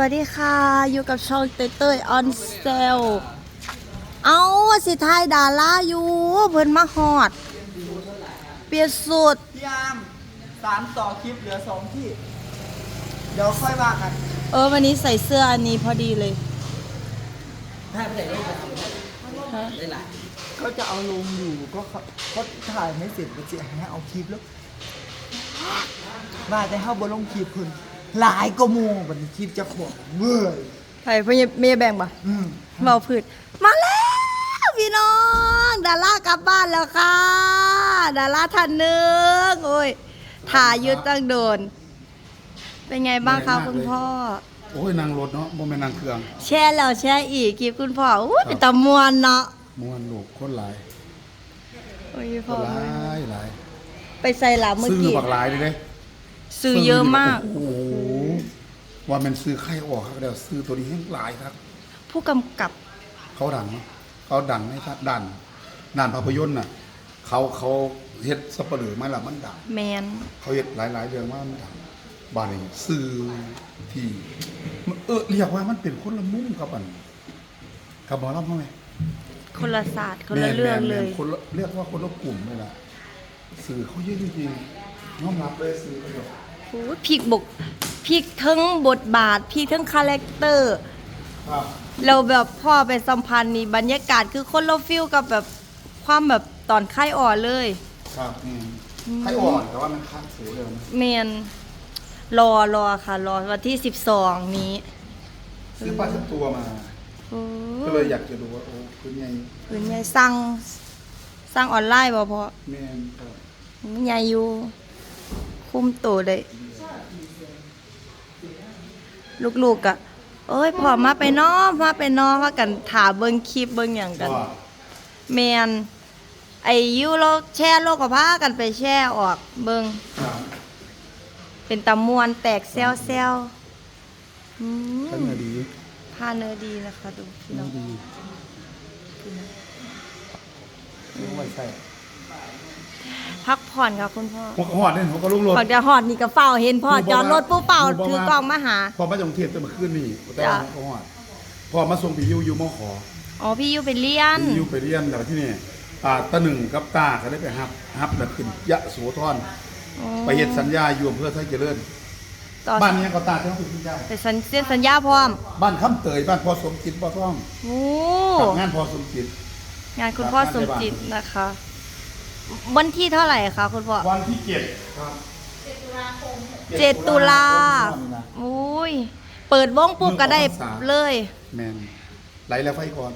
วัสดีค่ะ อยู่กับช่องเต้ยเต้ยออนเซลเอาว่าสิทายดาราอยู่เพิ่นมาฮอด เปลี่ยนสูตรพี่ยามสามต่อคลิปเหลือสองที่ เดี๋ยวค่อยว่ากันเออวันนี้ใส่เสื้ออันนี้พอดีเลยได้ไปไหนได้หลายเขาจะเอาลงอยู่ก็เขาก็ถ่ายไม่เสร็จก็จะให้เอาคลิปแล้วว่าแต่เขาบนลงคลิปคุณ หลายก็มูบันคลิปจะขวบเว้ยใส่เพื่อนเมียแบ่งปะอืมเมาพืชมาแล้ว พี่น้อง ดารากลับบ้านแล้วค่ะ ดาราท่านหนึ่งโอ้ยถ่ายอยุดตั้งโดน เป็นไงบ้างคะคุณพ่อ โอ้ยนางรถเนาะบ่แม่นนางเครื่องแช่แล้วแช่อีกคลิปคุณพ่ออุ้ยเป็นตะมวนเนาะม่วนลูกคนหลายโอ้ยคพ่อนหลายหลายไปใส่หลาเมื่อซื้อกี้บักหลายเลยเด้ซื้อเยอะมาก โอ้โห ว่ามันซื้อไข่ออกครับแล้วซื้อตัวนี้ให้หลายครับ ผู้กำกับเขาดังเนาะเขาดังในทัดดันด่านภาพยนตร์น่ะ เขาเขาเฮ็ดสัปเหร่อมาแล้วมันดังแมนเขาเฮ็ดหลาย ๆ เรื่องว่ามันดังบาดนี้ซื้อที่มันเออเรียกว่ามันเป็นคนละมุมกับอันกับหมอลำเฮาไหมคนละศาสตร์คนละเรื่องเลยแม่นๆคนละเรียกว่าคนละกลุ่มเลยล่ะสื่อเขาเยอะจริงๆน้อมรับเลยสื่อเขาเยอะโอ้ยพลิกบก พลิกทั้งบทบาทพลิกทั้งคาแรคเตอร์ครับเราแบบพ่อไปสัมพันธ์นี่บรรยากาศคือคนเราฟิลกับแบบความแบบตอนค่ายอ่อนเลยครับอืมไข่อ่อนแต่ว่ามันคัดเสียเร็วนะเมนรอรอค่ะ รอวันที่12นี้ซื้อปลาทั้งตัวมา โอ้ก็เลยอยากจะดูว่าโอ้คือไงเป็นไงสั่งสั่งออนไลน์บ่พอแม่นก็มันใหญ่อยู่ คุ้มตัวเลยลูกๆกะเอ้ยพอมาไปนอมาไปนอพากันถาเบิ่งคลิปเบิ่งอย่างกันก็แมนไอยูโลกแช่โลกกับพากันไปแช่ออกเบิงครับเป็นตะมวนแตกแซวแซวอืมท่านเนื้อดีผ้าเนื้อดีนะคะดูพี่น้เนื้อองดีรู้ไว้ใส่ พักผ่อนค่ะคุณพ่อหัวกระหอดเนี่ยหัวกระลุงรถฝักจะหอดนี่กับเฝ้าเห็นพ่อหนูบอกจอดรถปุ๊บเฝ้าหนูบอกว่าถือกล้องมาหา พอมาจากกรุงเทพจะมาขึ้นนี่แต่จ้ะว่าหัวกระหอดพอมาส่งพี่ยูยูมอขออ๋อพี่ยูไปเลี้ยนพี่ยูไปเรียนแต่ว่าที่นี่อ่าตาหนึ่งกับตาเขาได้ไปฮับฮับแล้วขึ้นยะโสธรอ๋อไปเฮ็ดสัญญาอยู่อำเภอไทยเจริญ ต่อบ้านนี้ก็ตาเจ้าคุณสัญญาไปสัญเซ็นสัญญาพร้อมบ้านคำเตยบ้านพ่อสมจิตพ่อท่องโอ้กับงานพ่อสมจิต งานคุณพ่อสมจิตนะคะ วันที่เท่าไหร่คะคุณพ่อวันที่เจ็ดครับเจ็ดตุลาอุ้ย เปิดวงปุ๊บก็ได้เลย แมนไหลแล้วไฟก่อน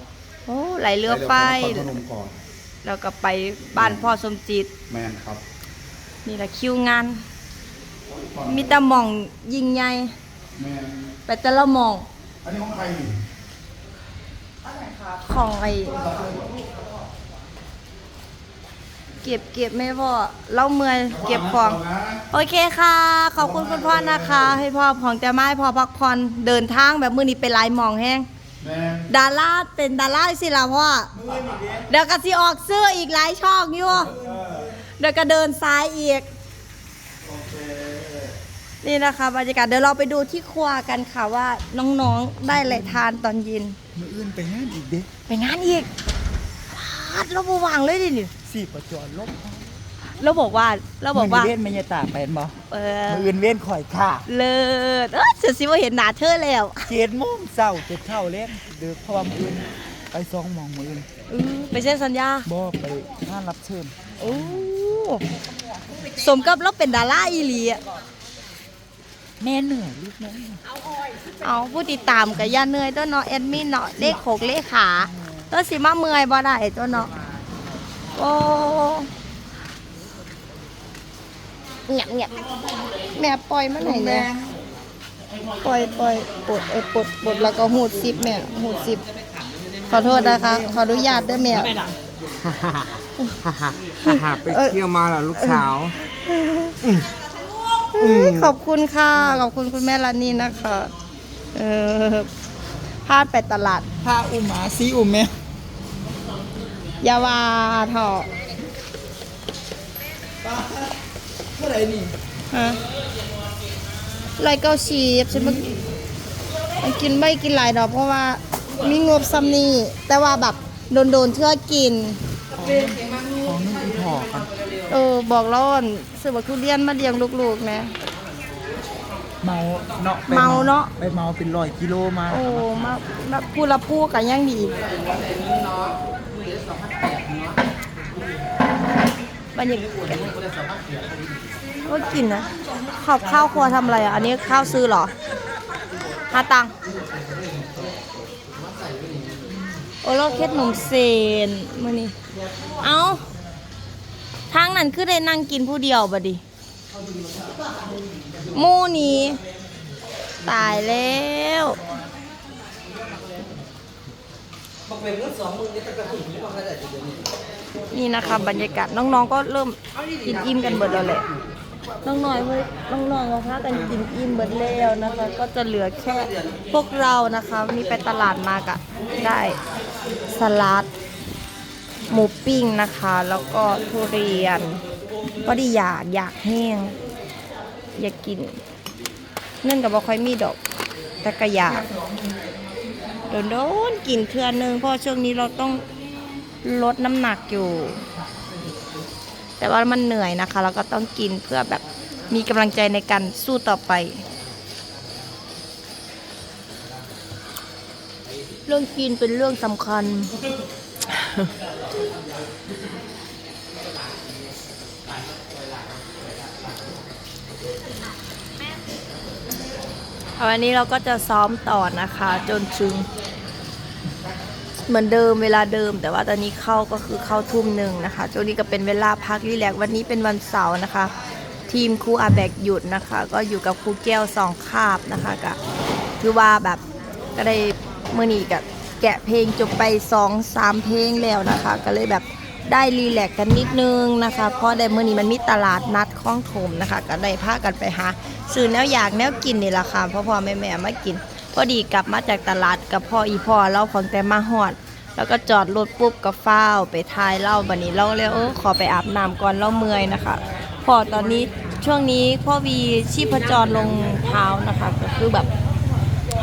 โอ้ไหลเรือไฟหลแล้วนครพนมก่อนแล้วก็ไปบ้านพ่อสมจิต แมนครับ นี่แหละคิวงาน มีแต่หมองยิงใหญ่แมนไปแต่ละหมอง อันนี้ของใครนี่ของไอ้ เก็บเก็บไม่พอเล่าเมื่อยเก็บของ โอเคค่ะ ขอบคุณคุณพ่อนะคะ ให้พ่อของแต่ไม้พ่อพักผ่อนเดินทางแบบมือนี้เป็นหลายหมองแห้งแมนดาราเป็นดาราสิล่ะพ่อเดี๋ยวก็สิออกเสื้ออีกหลายช่องอยู่เดี๋ยวก็เดินซ้ายอีกนี่นะคะบรรยากาศเดี๋ยวเราไปดูที่ครัวกันค่ะว่าน้องๆได้อะไรทานตอนเย็นมืออื่นไปงานอีกเด็กไปงานอีกพาดเราบวางเลยดินี่สี่ประจรลบเราบอกว่าเราบอกว่าเว้นไม่ยตาเป็นบ่เออมืออื่นเว้นข่อยค่ะ เลิศเออเสียสิว่าเห็นหนาเธอแล้วเจ็ดโมงเช้าเจ็ดเท่าเล่นเดือเพราะว่ามืออื่นไปสองโมองมืออื่นอือไปเซ็นสัญญาบ่ไปงานรับเชิญโอ้สมกับเราเป็นดาราอีหลีอะแม่เหนื่อยลูกแม่เอาผู้ติดตามกับย่าเหนื่อยตัวเนาะแอดมินเนาะเลขหกเลขขา ตัวสิมาเมื่อยบ่ได้ตัวเนาะโอ้เงียบเงียบแม่ปล่อยมาไหนเนี่ยปล่อยปล่อยปลดเออปลดปลดแล้วก็หูดซิปแม่หูดซิปขอโทษนะคะ ขออนุญาตด้วยแม่ไปเที่ยวมาเหรอลูกสาวขอบคุณค่ะ ขอบคุณคุณแม่ลานี่นะคะ เออพลาดไปตลาดพาอุมาซีอุมแม่ ยาวาเถอะเท่าไหร่นี่ฮะไรเก้าชีพใช่ไหมเมันกินไม่กินหลายดอกเพราะว่ามีงบซ้ำนี่แต่ว่าแบบโดนๆเชื่อกิน ของนึ่งอีพอกันเออ บอกแล้วอ่อนซื้อบักทุเรียนมาเลี้ยงลูกๆนะเมาเนาะไปเมาเนาะไปเมาเป็นร้อยกิโลมาโอ้มามาพูดละพูดกันยังดี บรรยากาศก็กินนะ ขอบข้าวครัวทำอะไรอะ อันนี้ข้าวซื้อเหรอหาตังค์โอ้เราเคล็ดหนมเซนมื่อนี้เอาทางนั้นคือได้นั่งกินผู้เดียวบดดิมูนี้ตายแล้ว นี่นะคะบรรยากาศน้องๆก็เริ่มกินอิ่มกันเบิดแล้วแหละน้องๆเว้ยน้องๆก็พากันกินอิ่มเบิดแล้วนะคะ ก็จะเหลือแค่พวกเรานะคะวันนี้ไปตลาดมากะได้สลัดหมูปิ้งนะคะ แล้วก็ทุเรียนก็ดีอยากอยากแห้ง อยากกินเนื่องกับว่าค่อยมีดอก แต่ก็อยาก โดนโดนกินเทื่อนึงเพราะช่วงนี้เราต้องลดน้ำหนักอยู่ แต่ว่ามันเหนื่อยนะคะเราก็ต้องกินเพื่อแบบมีกำลังใจในการสู้ต่อไปเรื่องกินเป็นเรื่องสำคัญ วันนี้เราก็จะซ้อมต่อนะคะ จนถึงเหมือนเดิมเวลาเดิม แต่ว่าตอนนี้เข้าก็คือเข้าทุ่มหนึ่งนะคะช่วงนี้ก็เป็นเวลาพักรีแลกวันนี้เป็นวันเสาร์นะคะ ทีมครูอาแบกหยุดนะคะ ก็อยู่กับครูแก้วสองคาบนะคะก็คือว่าแบบก็ได้เมื่อนี้กับแกะเพลงจบไปสองสามเพลงแล้วนะคะ ก็เลยแบบ ได้รีแลกซ์กันนิดนึงนะคะ เพราะได้เมื่อนี้มันมีตลาดนัดคล้องถมนะคะ ก็ได้พากันไปหาซื้อแนวอยากแนวกินนี่แหละค่ะพ่อพ่อแม่แม่มากิน พอดีกลับมาจากตลาดกับพ่ออีพ่อเราของแต่มาหอด แล้วก็จอดรถปุ๊บก็เฝ้าไปทายเหล่าบันนี้เราเลยเออขอไปอาบน้ำก่อนเราเมื่อยนะคะ พอตอนนี้ช่วงนี้พ่อวีชีพจรลงเท้านะคะ ก็คือแบบ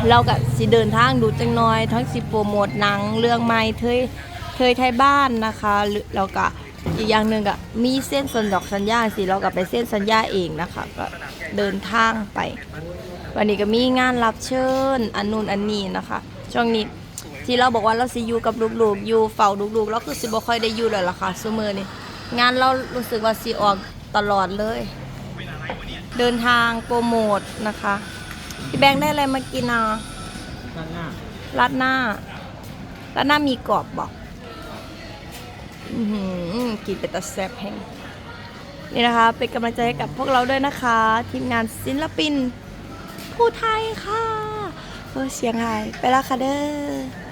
เรากับสิเดินทางดูจังน้อย ทั้งสิโปรโมทหนังเรื่องใหม่เทย เทยไทยบ้านนะคะหรือเราก็อีกอย่างหนึ่งก็มีเส้นสัญญอกสัญญาสิเราก็ไปเส้นสัญญาเองนะคะก็เดินทางไป วันนี้ก็มีงานรับเชิญอันนู่นอันนี้นะคะ ช่วงนี้ที่เราบอกว่าเราสิอยู่กับลูกๆอยู่เฝ้าลูกๆเราคือสิบ่ค่อยได้อยู่แล้วล่ะค่ะซุมือนี่งานเรารู้สึกว่าสิออกตลอดเลย เดินทางโปรโมทนะคะพี่แบงค์ได้อะไรมากินอะข้างหน้ารัดหน้ารัดหน้ามีกรอบบอกอื้อหือ กินเป็นตะแซ่บแห่งนี่นะคะ เป็นกำลังใจให้กับพวกเราด้วยนะคะ ทีมงานศิลปิน ผู้ไทยค่ะเออเสียงหายไปแล้วค่ะเด้อ